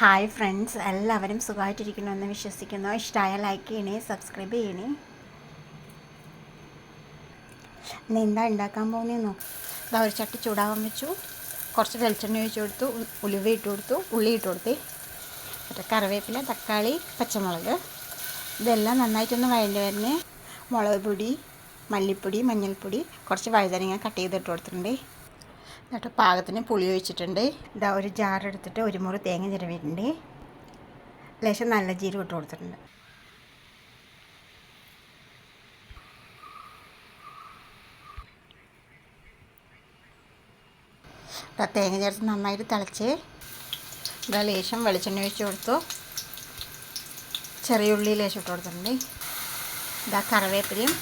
Hi friends എല്ലാവരും സുഖമായിട്ടിരിക്കണമെന്ന് വിശ്വസിക്കുന്നു. ഇഷ്ടമായ ലൈക്ക് ചെയ്യണേ സബ്സ്ക്രൈബ് ചെയ്യണേ. ഇന്ന് എന്താ ഉണ്ടാക്കാൻ പോകുന്നതെന്നോ? ഇതാ ഒരു ചട്ടി ചൂടാവാൻ വെച്ചു. കുറച്ച് വെളിച്ചെണ്ണ ഒഴിച്ച് കൊടുത്തു. ഉലുവ ഇട്ട് കൊടുത്തു. ഉള്ളി ഇട്ട് കൊടുത്തേ. മറ്റേ കറിവേപ്പില തക്കാളി പച്ചമുളക്. ഇതെല്ലാം നന്നായിട്ടൊന്ന് വഴണ്ട് വരുന്നേ മുളക് പൊടി മല്ലിപ്പൊടി മഞ്ഞൾപ്പൊടി കുറച്ച് വഴുതനങ്ങ കട്ട് ചെയ്തിട്ട് കൊടുത്തിട്ടുണ്ട്. എന്നിട്ട് പാകത്തിന് പുളി ഒഴിച്ചിട്ടുണ്ട്. ഇതാ ഒരു ജാർ എടുത്തിട്ട് ഒരു മുറി തേങ്ങ ചിരവിട്ടുണ്ട് ലേശം നല്ല ജീരകം ഇട്ട് കൊടുത്തിട്ടുണ്ട്. തേങ്ങ ചേർത്ത് നന്നായിട്ട് തിളച്ച് ഇതാ ലേശം വെളിച്ചെണ്ണ ഒഴിച്ച് കൊടുത്തു. ചെറിയ ഉള്ളി ലേശം ഇട്ട് കൊടുത്തിട്ടുണ്ട്. ഇതാ കറിവേപ്പിലയും